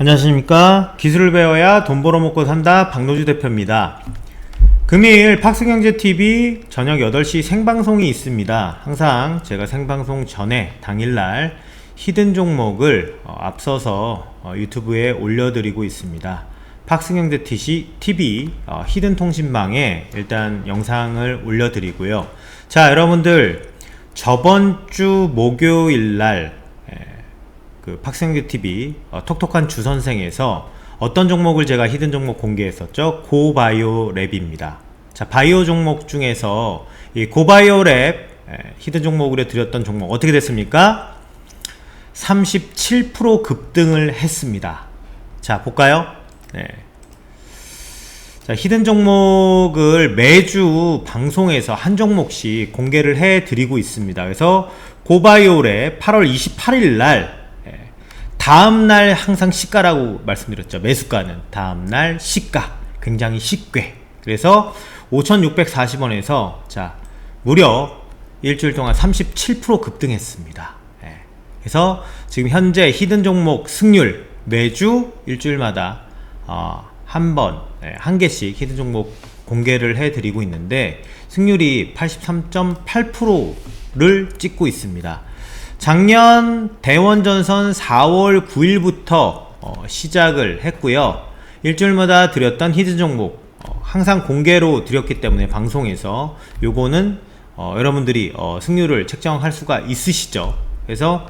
안녕하십니까. 기술을 배워야 돈 벌어 먹고 산다. 박노주 대표입니다. 금요일 팍스경제TV 저녁 8시 생방송이 있습니다. 항상 제가 생방송 전에 당일날 히든 종목을 어, 앞서서 어, 유튜브에 올려드리고 있습니다. 팍스경제TV 어, 히든 통신망에 일단 영상을 올려드리고요. 자, 여러분들 저번 주 목요일 날 그 팍생교 TV 어, 톡톡한 주 선생에서 어떤 종목을 제가 히든 종목 공개했었죠? 고바이오 랩입니다. 자, 바이오 종목 중에서 이 고바이오 랩 에, 히든 종목으로 드렸던 종목 어떻게 됐습니까? 37% 급등을 했습니다. 자, 볼까요? 네. 자, 히든 종목을 매주 방송에서 한 종목씩 공개를 해 드리고 있습니다. 그래서 고바이올의 8월 28일 날 예, 다음 날 항상 시가라고 말씀드렸죠. 매수가는 다음 날 시가 굉장히 쉽게. 그래서 5,640원에서 자, 무려 일주일 동안 37% 급등했습니다. 예. 그래서 지금 현재 히든 종목 승률 매주 일주일마다 어, 한 번, 예, 한 개씩 히든 종목 공개를 해드리고 있는데 승률이 83.8%를 찍고 있습니다. 작년 대원전선 4월 9일부터 어, 시작을 했고요. 일주일마다 드렸던 히든 종목 어, 항상 공개로 드렸기 때문에 방송에서 요거는 어, 여러분들이 어, 승률을 책정할 수가 있으시죠. 그래서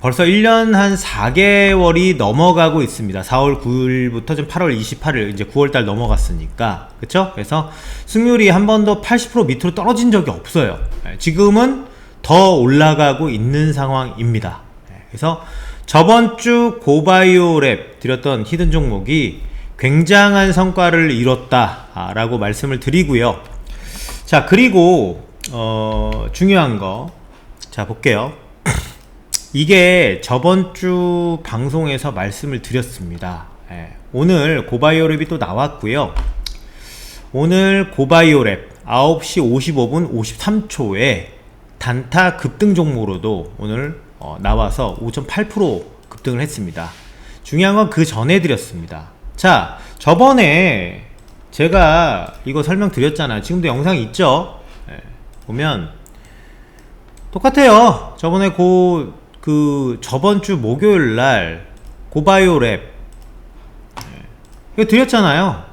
벌써 1년 한 4개월이 넘어가고 있습니다. 4월 9일부터 지금 8월 28일 이제 9월 달 넘어갔으니까. 그쵸? 그래서 승률이 한 번도 80% 밑으로 떨어진 적이 없어요. 예, 지금은 더 올라가고 있는 상황입니다. 예, 그래서 저번 주 고바이오 랩 드렸던 히든 종목이 굉장한 성과를 이뤘다라고 말씀을 드리고요. 자, 그리고 어, 중요한 거. 자, 볼게요. 이게 저번 주 방송에서 말씀을 드렸습니다. 예, 오늘 고바이오랩이 또 나왔고요. 오늘 고바이오랩 9시 55분 53초에 단타 급등 종목으로도 오늘 어, 나와서 5.8% 급등을 했습니다. 중요한 건 그 전에 드렸습니다. 자, 저번에 제가 이거 설명드렸잖아요. 지금도 영상 있죠? 예, 보면 똑같아요. 저번에 고, 그, 저번 주 목요일 날, 고바이오 랩. 예. 이거 드렸잖아요.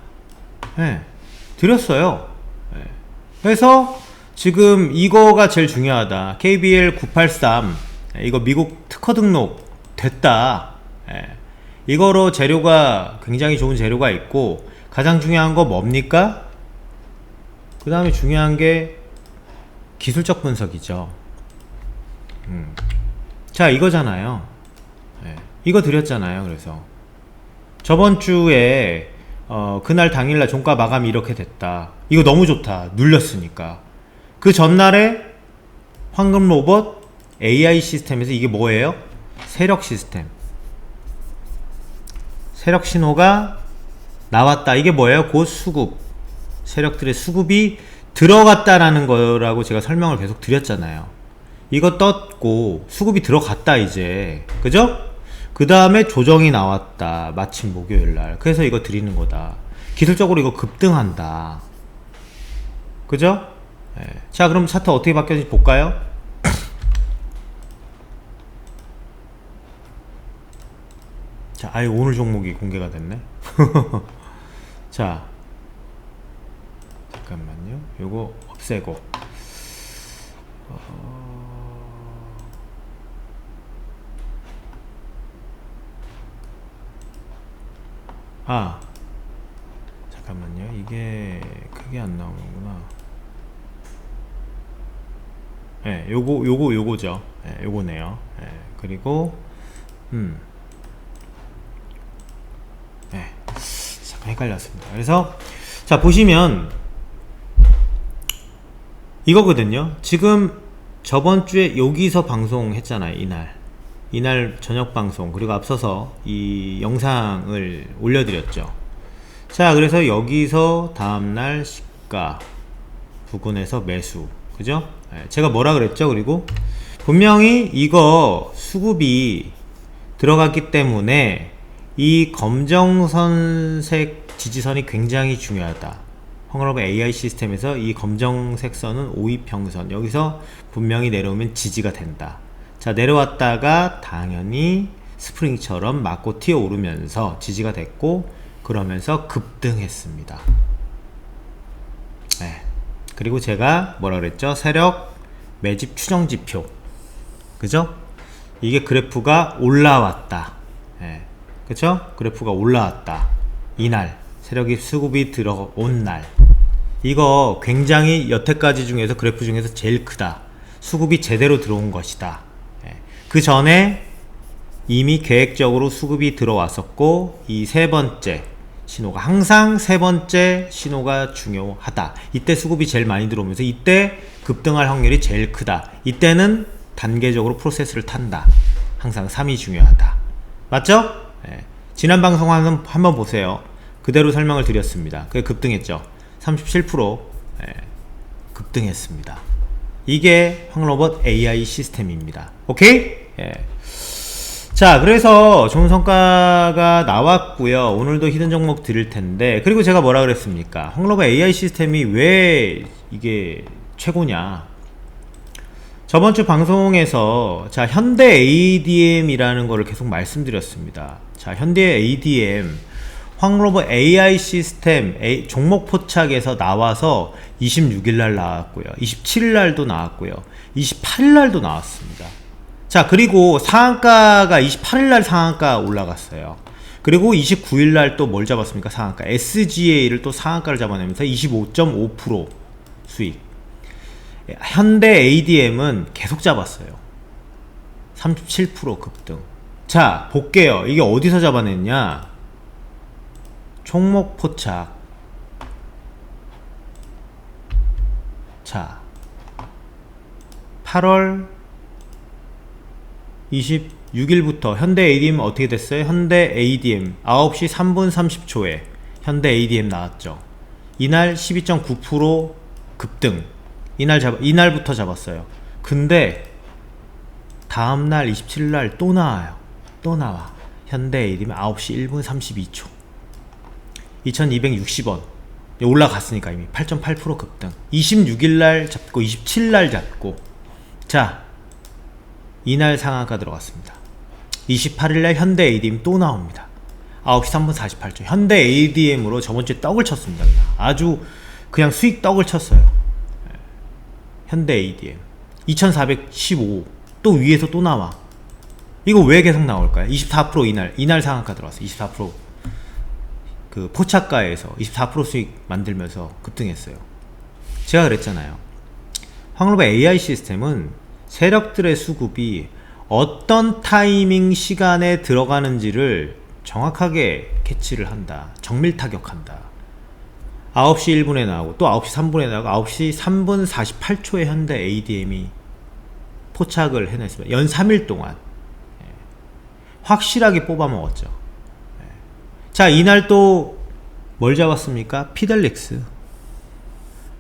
예. 드렸어요. 예. 그래서 지금 이거가 제일 중요하다. KBL 983. 예, 이거 미국 특허 등록 됐다. 예. 이거로 재료가 굉장히 좋은 재료가 있고, 가장 중요한 거 뭡니까? 그 다음에 중요한 게 기술적 분석이죠. 음. 자, 이거잖아요. 예, 이거 드렸잖아요. 그래서 저번 주에 어, 그날 당일날 종가 마감이 이렇게 됐다. 이거 너무 좋다. 눌렸으니까. 그 전날에 황금 로봇 AI 시스템에서 이게 뭐예요? 세력 시스템. 세력 신호가 나왔다. 이게 뭐예요? 곧 수급. 세력들의 수급이 들어갔다라는 거라고 제가 설명을 계속 드렸잖아요. 이거 떴고 수급이 들어갔다 이제 그죠? 그 다음에 조정이 나왔다 마침 목요일 날 그래서 이거 드리는 거다 기술적으로 이거 급등한다 그죠? 예. 자 그럼 차트 어떻게 바뀌었는지 볼까요? 자 아예 오늘 종목이 공개가 됐네. 자 잠깐만요. 요거 없애고. 아 잠깐만요. 이게 크게 안 나오는구나 예 네, 요거 요거 요거죠. 예 네, 요거네요. 예 네, 그리고 음. 네, 잠깐 헷갈렸습니다. 그래서 자 보시면 이거거든요. 지금 저번 주에 여기서 방송했잖아요 이날. 이날 저녁 방송. 그리고 앞서서 이 영상을 올려드렸죠. 자, 그래서 여기서 다음날 시가 부근에서 매수, 그죠? 네, 제가 뭐라 그랬죠? 그리고 분명히 이거 수급이 들어갔기 때문에 이 검정선색 지지선이 굉장히 중요하다. 황그로브 AI 시스템에서 이 검정색 선은 오이평선 여기서 분명히 내려오면 지지가 된다. 자 내려왔다가 당연히 스프링처럼 맞고 튀어 오르면서 지지가 됐고 그러면서 급등했습니다. 네. 그리고 제가 뭐라 그랬죠? 세력 매집 추정 지표. 그죠? 이게 그래프가 올라왔다. 예. 그쵸? 그래프가 올라왔다. 이날. 세력이 수급이 들어온 날. 이거 굉장히 여태까지 중에서 그래프 중에서 제일 크다. 수급이 제대로 들어온 것이다. 예. 그 전에 이미 계획적으로 수급이 들어왔었고, 이 세 번째 신호가 항상 세 번째 신호가 중요하다. 이때 수급이 제일 많이 들어오면서 이때 급등할 확률이 제일 크다. 이때는 단계적으로 프로세스를 탄다. 항상 3이 중요하다. 맞죠? 예. 지난 방송 한번, 한번 보세요. 그대로 설명을 드렸습니다. 그게 급등했죠. 37% 예. 급등했습니다. 이게 황로봇 AI 시스템입니다. 오케이? 예. 자, 그래서 좋은 성과가 나왔고요. 오늘도 히든 종목 드릴 텐데, 그리고 제가 뭐라 그랬습니까? 황로봇 AI 시스템이 왜 이게 최고냐? 저번 주 방송에서 자 현대 ADM이라는 거를 계속 말씀드렸습니다. 자 현대 ADM 황로버 AI 시스템 A, 종목 포착에서 나와서 26일 날 나왔고요. 27일 날도 나왔고요. 28일 날도 나왔습니다. 자 그리고 상한가가 28일 날 상한가 올라갔어요. 그리고 29일 날 또 뭘 잡았습니까? 상한가 SGA를 또 상한가를 잡아내면서 25.5% 수익. 현대 ADM은 계속 잡았어요. 37% 급등. 자, 볼게요. 이게 어디서 잡아냈냐? 종목 포착. 자, 8월 26일부터 현대 ADM 어떻게 됐어요? 현대 ADM 9시 3분 30초에 현대 ADM 나왔죠. 이날 12.9% 급등. 이날 잡 이날부터 잡았어요. 근데 다음 날 27일 날 또 나와요. 또 나와. 현대 이름이 9시 1분 32초. 2260원. 올라갔으니까 이미 8.8% 급등. 26일 날 잡고 27일 날 잡고. 자. 이날 상한가 들어갔습니다. 28일 날 현대 ADM 또 나옵니다. 9시 3분 48초. 현대 ADM으로 저번 주에 떡을 쳤습니다. 그냥. 아주 그냥 수익 떡을 쳤어요. 현대 ADM 2415 또 위에서 또 나와 이거 왜 계속 나올까요? 24% 이날 이날 상한가 들어왔어 24%그 포착가에서 24% 수익 만들면서 급등했어요 제가 그랬잖아요 황로브 AI 시스템은 세력들의 수급이 어떤 타이밍 시간에 들어가는지를 정확하게 캐치를 한다 정밀 타격한다 9시 1분에 나오고 또 9시 3분에 나오고 9시 3분 48초에 현대 ADM이 포착을 해냈습니다. 연 3일 동안 예. 확실하게 뽑아 먹었죠. 예. 자 이날 또 뭘 잡았습니까? 피델렉스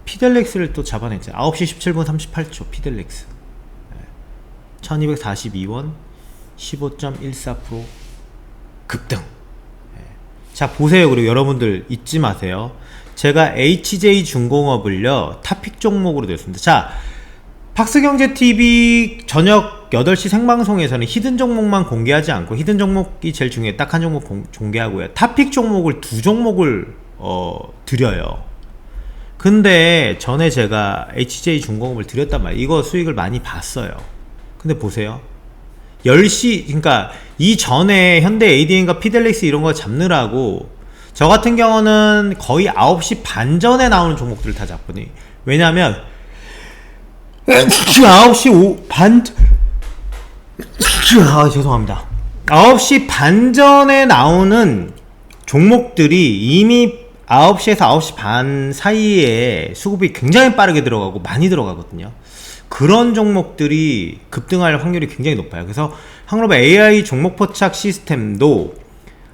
피델렉스를 또 잡아냈죠. 9시 17분 38초 피델렉스 1242원 15.14% 급등. 자 보세요. 그리고 여러분들 잊지 마세요. 제가 HJ 중공업을요 타픽 종목으로 됐습니다. 자 박스경제TV 저녁 8시 생방송에서는 히든 종목만 공개하지 않고 히든 종목이 제일 중요해. 딱 한 종목 공, 공개하고요. 타픽 종목을 두 종목을 어, 드려요. 근데 전에 제가 HJ 중공업을 드렸단 말이에요. 이거 수익을 많이 봤어요 근데 보세요 10시 그러니까 이 전에 현대 ADN과 피델렉스 이런 거 잡느라고 저 같은 경우는 거의 9시 반 전에 나오는 종목들을 다 잡거든요. 왜냐면 9시 5, 반 아, 죄송합니다. 9시 반 전에 나오는 종목들이 이미 9시에서 9시 반 사이에 수급이 굉장히 빠르게 들어가고 많이 들어가거든요. 그런 종목들이 급등할 확률이 굉장히 높아요. 그래서 항로브 AI 종목 포착 시스템도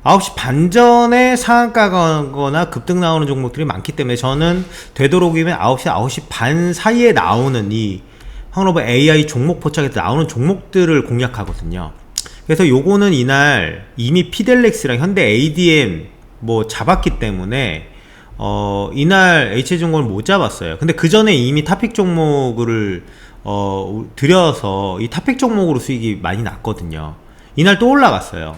9시 반 전에 상한가거나 급등 나오는 종목들이 많기 때문에 저는 되도록이면 9시, 9시 반 사이에 나오는 이 황로버 AI 종목 포착에서 나오는 종목들을 공략하거든요. 그래서 요거는 이날 이미 피델렉스랑 현대 ADM 뭐 잡았기 때문에 어 이날 HJ중공을 못 잡았어요. 근데 그 전에 이미 탑픽 종목을 어 들여서 이 탑픽 종목으로 수익이 많이 났거든요. 이날 또 올라갔어요.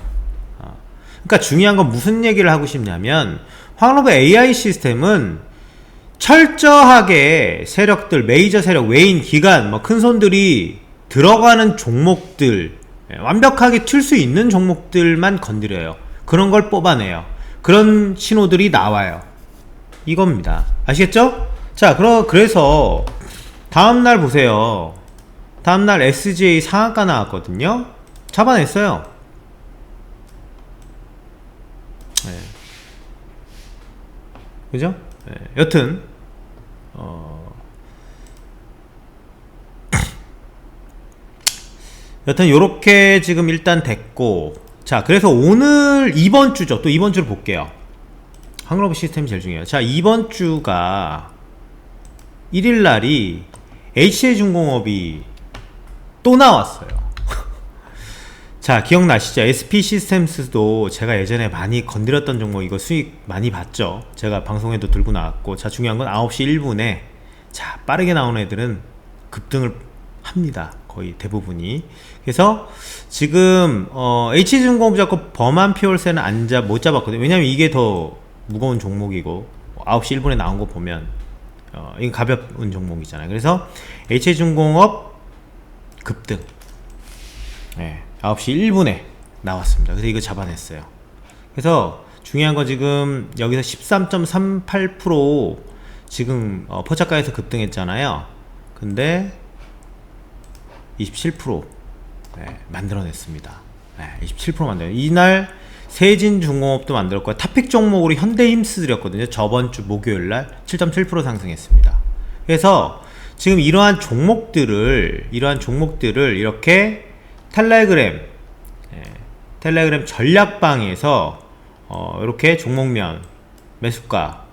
어. 그러니까 중요한 건 무슨 얘기를 하고 싶냐면 황로브 AI 시스템은 철저하게 세력들 메이저 세력 외인 기관 뭐 큰 손들이 들어가는 종목들 예, 완벽하게 튈 수 있는 종목들만 건드려요. 그런 걸 뽑아내요. 그런 신호들이 나와요. 이겁니다. 아시겠죠? 자, 그러, 그래서 다음날 보세요. 다음날 SJ 상한가 나왔거든요. 잡아냈어요. 네. 그죠? 네. 여튼, 어, 여튼 요렇게 지금 일단 됐고 자 그래서 오늘 이번 주죠 또 이번 주를 볼게요 한글로브 시스템이 제일 중요해요. 자 이번 주가 1일 날이 HA중공업이 또 나왔어요. 자 기억나시죠? SP 시스템스도 제가 예전에 많이 건드렸던 종목 이거 수익 많이 봤죠? 제가 방송에도 들고 나왔고 자 중요한 건 9시 1분에 자 빠르게 나오는 애들은 급등을 합니다. 거의 대부분이. 그래서 지금 어, H증공업 잡고 범한 피올세는 안 잡, 못 잡았거든요. 왜냐면 이게 더 무거운 종목이고 9시 1분에 나온 거 보면 어, 이건 가벼운 종목이잖아요 그래서 H중공업 급등 네, 9시 1분에 나왔습니다 그래서 이거 잡아냈어요 그래서 중요한 건 지금 여기서 13.38% 지금 어, 포착가에서 급등했잖아요 근데 27% 네, 만들어냈습니다. 네, 27% 만들어. 이날 세진중공업도 만들었고 탑픽 종목으로 현대힘스 드렸거든요. 저번 주 목요일 날 7.7% 상승했습니다. 그래서 지금 이러한 종목들을 이러한 종목들을 이렇게 텔레그램 예, 텔레그램 전략방에서 어, 이렇게 종목면 매수가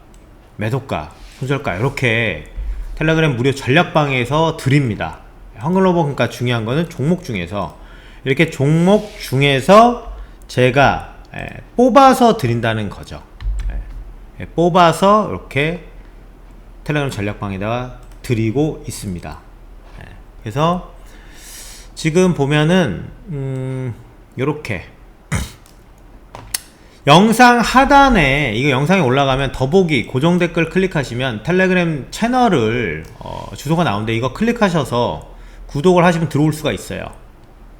매도가 손절가 이렇게 텔레그램 무료 전략방에서 드립니다. 한글로버 그러니까 중요한 거는 종목 중에서 이렇게 종목 중에서 제가 예, 뽑아서 드린다는 거죠. 예, 뽑아서 이렇게 텔레그램 전략방에다가 드리고 있습니다. 예, 그래서 지금 보면은 음, 요렇게 영상 하단에 이거 영상이 올라가면 더보기 고정 댓글 클릭하시면 텔레그램 채널을 어, 주소가 나오는데 이거 클릭하셔서 구독을 하시면 들어올 수가 있어요.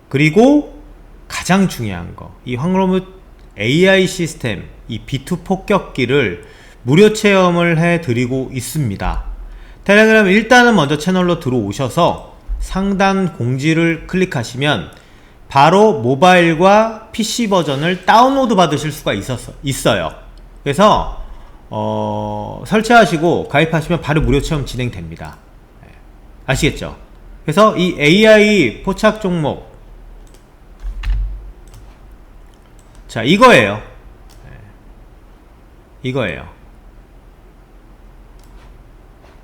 그리고 가장 중요한 거, 이 황로무 AI 시스템, 이 B2 폭격기를 무료 체험을 해 드리고 있습니다. 텔레그램 일단은 먼저 채널로 들어오셔서 상단 공지를 클릭하시면 바로 모바일과 PC 버전을 다운로드 받으실 수가 있었어, 있어요. 그래서 어, 설치하시고 가입하시면 바로 무료 체험 진행됩니다. 네. 아시겠죠? 그래서 이 AI 포착 종목 자 이거예요. 네. 이거예요.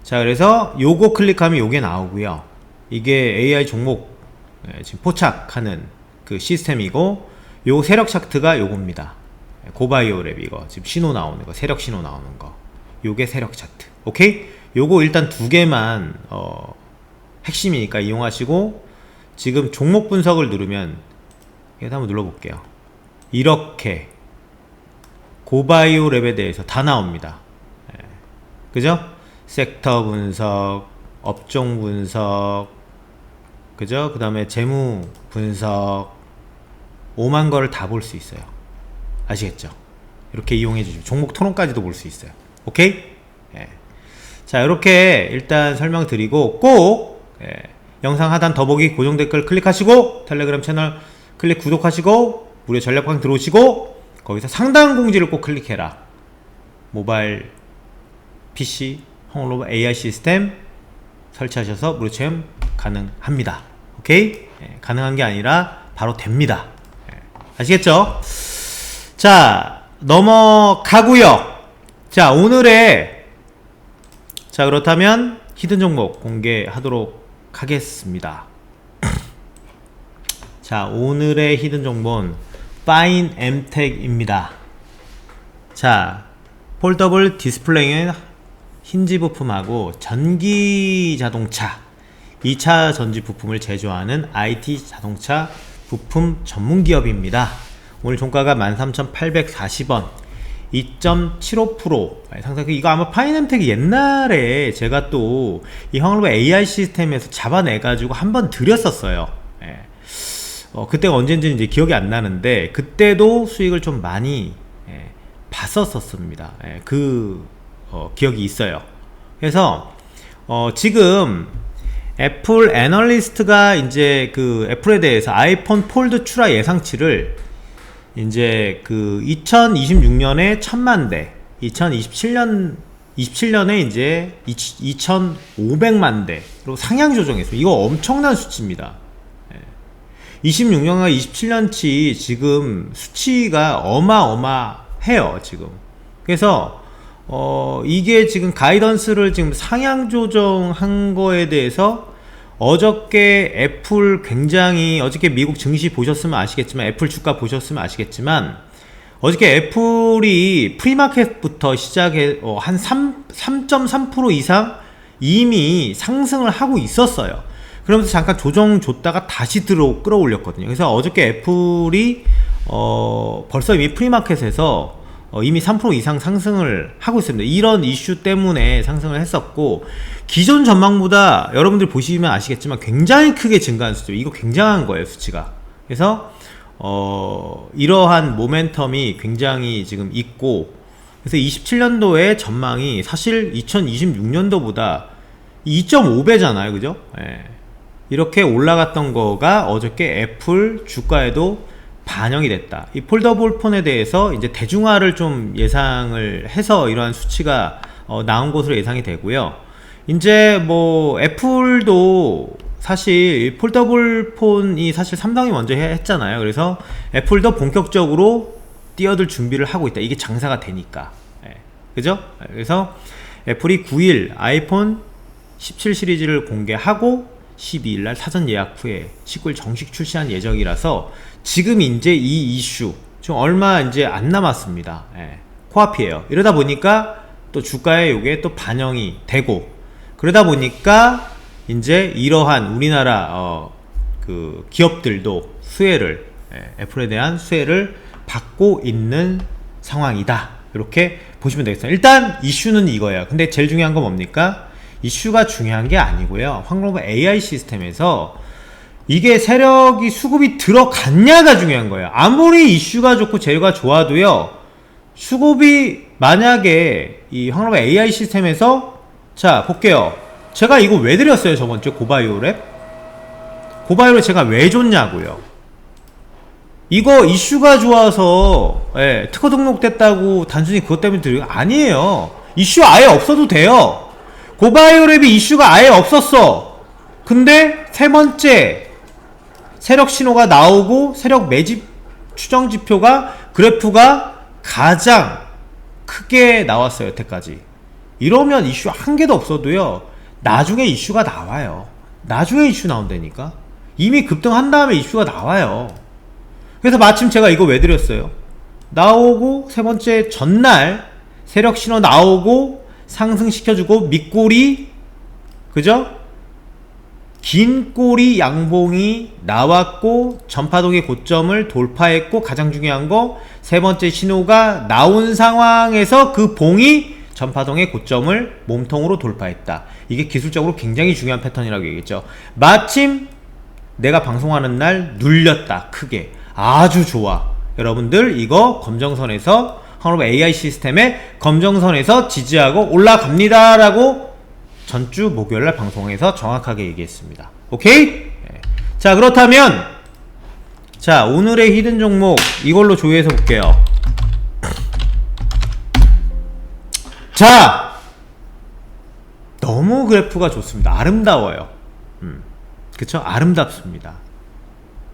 자 그래서 요거 클릭하면 요게 나오고요. 이게 AI 종목 네, 지금 포착하는 그 시스템이고 요 세력 차트가 요겁니다. 네, 고바이오 랩 이거. 지금 신호 나오는 거 세력 신호 나오는 거. 요게 세력 차트. 오케이? 요거 일단 두 개만 어 핵심이니까 이용하시고 지금 종목 분석을 누르면 이거 한번 눌러볼게요. 이렇게 고바이오 랩에 대해서 다 나옵니다. 예. 그죠? 섹터 분석, 업종 분석, 그죠? 그 다음에 재무 분석, 5만 거를 다 볼 수 있어요. 아시겠죠? 이렇게 이용해 주시면 종목 토론까지도 볼 수 있어요. 오케이? 예. 자, 이렇게 일단 설명드리고 꼭 예, 영상 하단 더보기 고정 댓글 클릭하시고 텔레그램 채널 클릭 구독하시고 무료 전략방 들어오시고 거기서 상단 공지를 꼭 클릭해라. 모바일 PC 홈로브 AI 시스템 설치하셔서 무료 체험 가능합니다. 오케이? 예, 가능한 게 아니라 바로 됩니다. 예, 아시겠죠? 자 넘어가고요. 자 오늘의 자 그렇다면 히든 종목 공개하도록 하겠습니다. 자, 오늘의 히든 정보는 파인 엠텍입니다. 자, 폴더블 디스플레이는 힌지 부품하고 전기 자동차, 2차 전지 부품을 제조하는 IT 자동차 부품 전문 기업입니다. 오늘 종가가 13,840원. 2.75% 상당히 이거 아마 파이nem텍이 옛날에 제가 또 이 황홀로 AI 시스템에서 잡아내 가지고 한번 드렸었어요. 예. 어, 그때가 언젠지 이제 기억이 안 나는데 그때도 수익을 좀 많이 예, 봤었었습니다. 예, 그 어, 기억이 있어요. 그래서 어, 지금 애플 애널리스트가 이제 그 애플에 대해서 아이폰 폴드 출하 예상치를 이제 그 2026년에 천만 대, 2027년 27년에 이제 2,500만 대, 그리고 상향 조정했어요. 이거 엄청난 수치입니다. 26년과 27년치 지금 수치가 어마어마해요, 지금. 그래서, 어, 이게 지금 가이던스를 지금 상향 조정한 거에 대해서 어저께 애플 굉장히 어저께 미국 증시 보셨으면 아시겠지만 애플 주가 보셨으면 아시겠지만 어저께 애플이 프리마켓부터 시작해 어, 한 3, 3.3% 이상 이미 상승을 하고 있었어요. 그러면서 잠깐 조정 줬다가 다시 들어 끌어올렸거든요. 그래서 어저께 애플이 어, 벌써 이미 프리마켓에서 어, 이미 3% 이상 상승을 하고 있습니다. 이런 이슈 때문에 상승을 했었고 기존 전망보다 여러분들 보시면 아시겠지만 굉장히 크게 증가한 수죠. 이거 굉장한 거예요, 수치가. 그래서 어, 이러한 모멘텀이 굉장히 지금 있고 그래서 27년도의 전망이 사실 2026년도보다 2.5배잖아요. 그죠? 예. 이렇게 올라갔던 거가 어저께 애플 주가에도 반영이 됐다. 이 폴더블 폰에 대해서 이제 대중화를 좀 예상을 해서 이러한 수치가 어, 나온 것으로 예상이 되고요. 이제 뭐 애플도 사실 폴더블 폰이 사실 삼성이 먼저 했잖아요. 그래서 애플도 본격적으로 뛰어들 준비를 하고 있다. 이게 장사가 되니까. 예. 그죠? 그래서 애플이 9일 아이폰 17 시리즈를 공개하고 12일 날 사전 예약 후에 19일 정식 출시한 예정이라서 지금 이제 이 이슈 좀 얼마 이제 안 남았습니다. 예. 코앞이에요. 이러다 보니까 또 주가에 이게 또 반영이 되고 그러다 보니까 이제 이러한 우리나라 어, 그 기업들도 수혜를 예, 애플에 대한 수혜를 받고 있는 상황이다. 이렇게 보시면 되겠습니다. 일단 이슈는 이거예요. 근데 제일 중요한 건 뭡니까? 이슈가 중요한 게 아니고요. 황로버 AI 시스템에서 이게 세력이 수급이 들어갔냐가 중요한 거예요. 아무리 이슈가 좋고 재료가 좋아도요. 수급이 만약에 이 황로버 AI 시스템에서 자 볼게요. 제가 이거 왜 드렸어요 저번 주에 고바이오랩? 고바이오랩 제가 왜 줬냐고요. 이거 이슈가 좋아서 예, 특허 등록됐다고 단순히 그것 때문에 드리고 아니에요. 이슈 아예 없어도 돼요. 고바이오랩이 이슈가 아예 없었어. 근데 세 번째 세력 신호가 나오고 세력 매집 추정 지표가 그래프가 가장 크게 나왔어요 여태까지. 이러면 이슈 한 개도 없어도요 나중에 이슈가 나와요. 나중에 이슈 나온다니까. 이미 급등한 다음에 이슈가 나와요. 그래서 마침 제가 이거 왜 드렸어요? 나오고 세 번째 전날 세력 신호 나오고 상승시켜주고 밑골이 그죠 긴 꼬리 양봉이 나왔고 전파동의 고점을 돌파했고 가장 중요한 거 세 번째 신호가 나온 상황에서 그 봉이 전파동의 고점을 몸통으로 돌파했다. 이게 기술적으로 굉장히 중요한 패턴이라고 얘기했죠. 마침 내가 방송하는 날 눌렸다. 크게. 아주 좋아. 여러분들 이거 검정선에서 한국 AI 시스템의 검정선에서 지지하고 올라갑니다라고 전주 목요일날 방송에서 정확하게 얘기했습니다. 오케이? 네. 자 그렇다면 자 오늘의 히든 종목 이걸로 조회해서 볼게요. 자 너무 그래프가 좋습니다. 아름다워요. 음, 그쵸? 아름답습니다.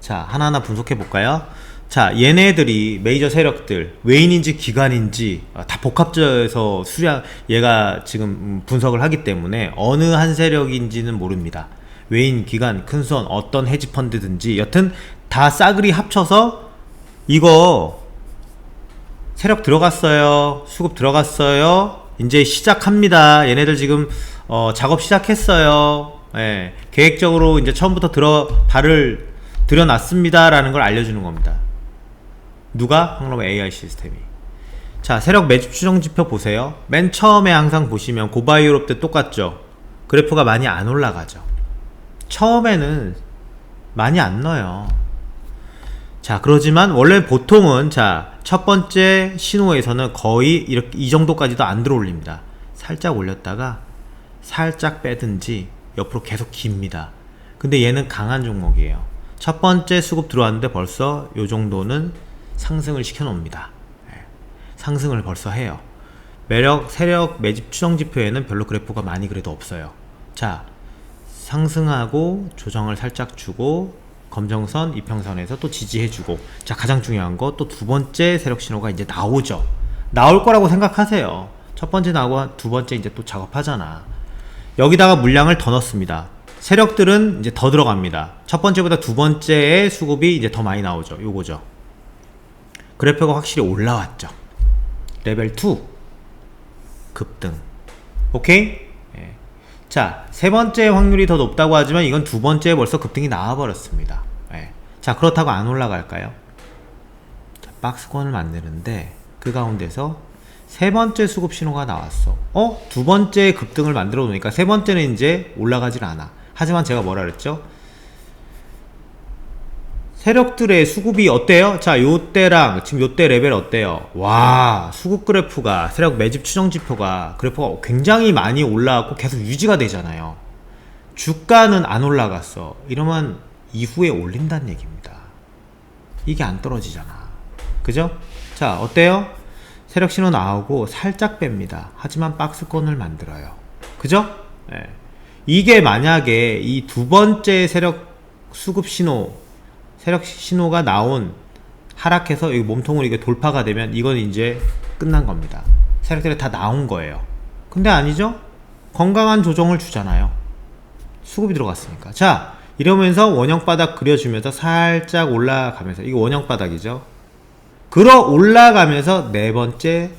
자 하나하나 분석해 볼까요? 자, 얘네들이 메이저 세력들 외인인지 기관인지 아, 다 복합적에서 수량 얘가 지금 음, 분석을 하기 때문에 어느 한 세력인지는 모릅니다. 외인, 기관, 큰손, 어떤 헤지 펀드든지 여튼 다 싸그리 합쳐서 이거 세력 들어갔어요. 수급 들어갔어요. 이제 시작합니다. 얘네들 지금 어, 작업 시작했어요. 예, 계획적으로 이제 처음부터 들어 발을 들여놨습니다라는 걸 알려주는 겁니다. 누가 황로의 AI 시스템이. 자, 세력 매집 추정 지표 보세요. 맨 처음에 항상 보시면 고바이오롭 때 똑같죠. 그래프가 많이 안 올라가죠. 처음에는 많이 안 넣어요. 자, 그러지만 원래 보통은 자, 첫 번째 신호에서는 거의 이렇게 이 정도까지도 안 들어올립니다. 살짝 올렸다가 살짝 빼든지 옆으로 계속 깁니다. 근데 얘는 강한 종목이에요. 첫 번째 수급 들어왔는데 벌써 요 정도는 상승을 시켜 놓습니다. 예. 상승을 벌써 해요. 매력, 세력, 매집 추정 지표에는 별로 그래프가 많이 그래도 없어요. 자, 상승하고 조정을 살짝 주고 검정선, 이평선에서 또 지지해주고 자 가장 중요한 거 또 두 번째 세력 신호가 이제 나오죠. 나올 거라고 생각하세요. 첫 번째 나오고 두 번째 이제 또 작업하잖아. 여기다가 물량을 더 넣습니다. 세력들은 이제 더 들어갑니다. 첫 번째보다 두 번째의 수급이 이제 더 많이 나오죠. 요거죠. 그래프가 확실히 올라왔죠. 레벨 2 급등. 오케이? 예. 자, 세 번째 확률이 더 높다고 하지만 이건 두 번째에 벌써 급등이 나와버렸습니다. 예. 자, 그렇다고 안 올라갈까요? 자, 박스권을 만드는데 그 가운데서 세 번째 수급 신호가 나왔어. 어? 두 번째 급등을 만들어 놓으니까 세 번째는 이제 올라가질 않아. 하지만 제가 뭐라 그랬죠? 세력들의 수급이 어때요? 자, 요때랑 지금 요때 레벨 어때요? 와, 수급 그래프가 세력 매집 추정 지표가 그래프가 굉장히 많이 올라왔고 계속 유지가 되잖아요. 주가는 안 올라갔어. 이러면 이후에 올린다는 얘기입니다. 이게 안 떨어지잖아. 그죠? 자, 어때요? 세력 신호 나오고 살짝 뺍니다. 하지만 박스권을 만들어요. 그죠? 예. 이게 만약에 이 두 번째 세력 수급 신호 세력 신호가 나온 하락해서 여기 몸통으로 이게 돌파가 되면 이건 이제 끝난 겁니다. 세력들이 다 나온 거예요. 근데 아니죠? 건강한 조정을 주잖아요. 수급이 들어갔으니까. 자, 이러면서 원형 바닥 그려주면서 살짝 올라가면서 이게 원형 바닥이죠. 그러 올라가면서 네 번째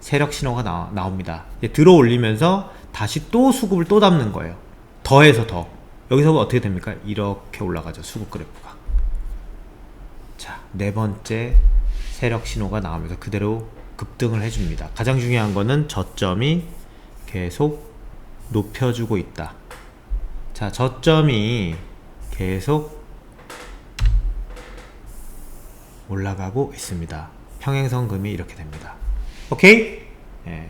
세력 신호가 나, 나옵니다. 들어 올리면서 다시 또 수급을 또 담는 거예요. 더해서 더. 여기서 어떻게 됩니까? 이렇게 올라가죠. 수급 그래프가. 자, 네 번째 세력 신호가 나오면서 그대로 급등을 해줍니다. 가장 중요한 거는 저점이 계속 높여주고 있다. 자, 저점이 계속 올라가고 있습니다. 평행선 금이 이렇게 됩니다. 오케이? 예.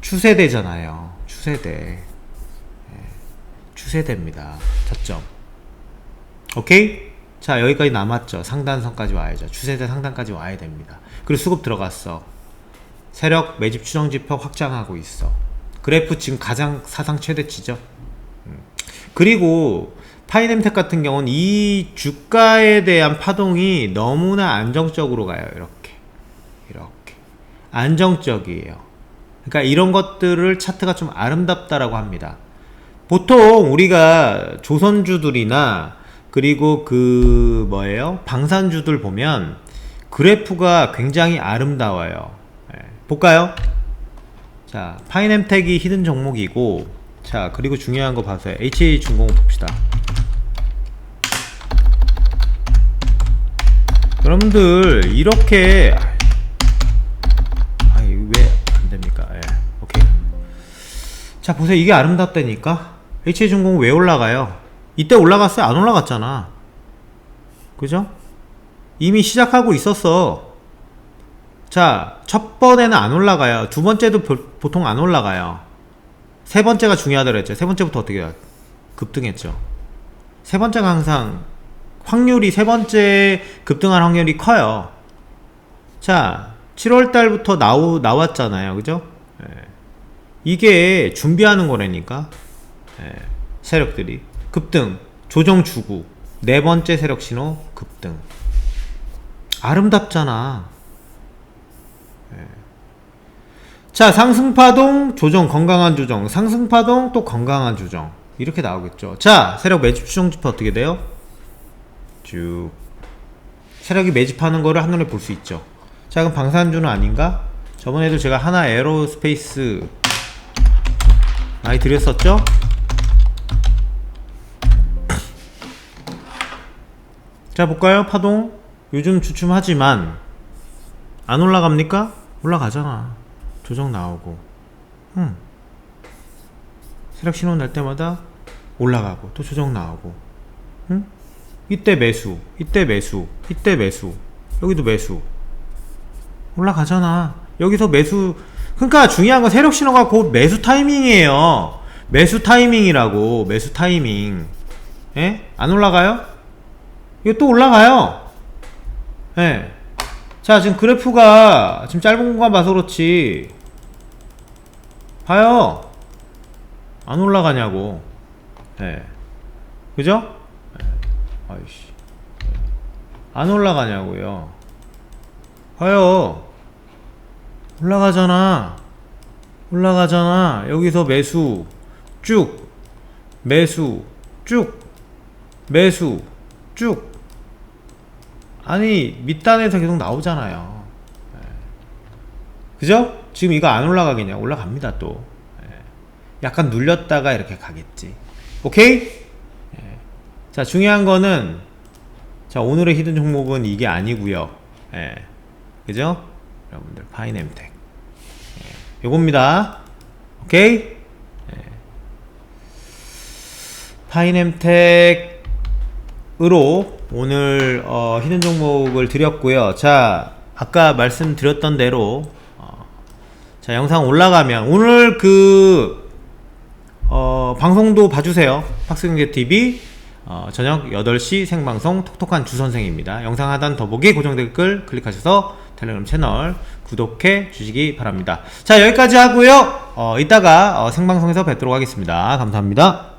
추세대잖아요. 추세대. 예. 추세대입니다. 저점. 오케이? 자, 여기까지 남았죠. 상단선까지 와야죠. 추세대 상단까지 와야 됩니다. 그리고 수급 들어갔어. 세력 매집 추정 지표 확장하고 있어. 그래프 지금 가장 사상 최대치죠. 음. 그리고 파이nem텍 같은 경우는 이 주가에 대한 파동이 너무나 안정적으로 가요. 이렇게. 이렇게. 안정적이에요. 그러니까 이런 것들을 차트가 좀 아름답다라고 합니다. 보통 우리가 조선주들이나 그리고 그 뭐예요? 방산주들 보면 그래프가 굉장히 아름다워요. 예. 볼까요? 자, 파이nem텍이 히든 종목이고 자, 그리고 중요한 거 봐서요. HA중공 봅시다. 여러분들 이렇게 아이 왜 안됩니까 예 오케이 자 보세요 이게 아름답다니까 HA중공 왜 올라가요 이때 올라갔어요 안 올라갔잖아 그죠 이미 시작하고 있었어 자 첫 번에는 안 올라가요 두 번째도 보- 보통 안 올라가요 세 번째가 중요하다고 했죠 세 번째부터 어떻게 해요 급등했죠 세 번째가 항상 확률이 세 번째 급등할 확률이 커요. 자, 7월 달부터 나오, 나왔잖아요. 그죠? 예. 이게 준비하는 거라니까. 예. 세력들이. 급등, 조정 주고, 네 번째 세력 신호, 급등. 아름답잖아. 예. 자, 상승파동, 조정, 건강한 조정. 상승파동, 또 건강한 조정. 이렇게 나오겠죠. 자, 세력 매집 추정 지표 어떻게 돼요? 쭉 세력이 매집하는 거를 한눈에 볼 수 있죠. 자, 그럼 방산주는 아닌가? 저번에도 제가 하나 에어로스페이스 많이 드렸었죠? 자, 볼까요? 파동. 요즘 주춤하지만 안 올라갑니까? 올라가잖아. 조정 나오고. 음. 세력 신호 날 때마다 올라가고 또 조정 나오고. 응? 이때 매수, 이때 매수, 이때 매수. 여기도 매수. 올라가잖아. 여기서 매수. 그러니까 중요한 건 세력 신호가 곧 매수 타이밍이에요. 매수 타이밍이라고. 매수 타이밍. 예? 안 올라가요? 이거 또 올라가요. 예. 자, 지금 그래프가 지금 짧은 공간 봐서 그렇지. 봐요. 안 올라가냐고. 예. 그죠? 예. 아이씨. 예. 안 올라가냐고요. 봐요. 올라가잖아. 올라가잖아. 여기서 매수. 쭉. 매수. 쭉. 매수. 쭉. 아니, 밑단에서 계속 나오잖아요. 예. 그죠? 지금 이거 안 올라가겠냐? 올라갑니다, 또. 예. 약간 눌렸다가 이렇게 가겠지. 오케이? 예. 자, 중요한 거는, 자, 오늘의 히든 종목은 이게 아니고요 예. 그죠? 여러분들, 파이nem텍. 예. 요겁니다. 오케이? 예. 파이nem텍으로 오늘 어, 히든 종목을 드렸고요. 자, 아까 말씀드렸던 대로 어, 자 영상 올라가면 오늘 그 어, 방송도 봐주세요. 박승재 TV 어, 저녁 8시 생방송 톡톡한 주 선생입니다. 영상 하단 더보기 고정 댓글 클릭하셔서 텔레그램 채널 구독해 주시기 바랍니다. 자 여기까지 하고요. 어, 이따가 어, 생방송에서 뵙도록 하겠습니다. 감사합니다.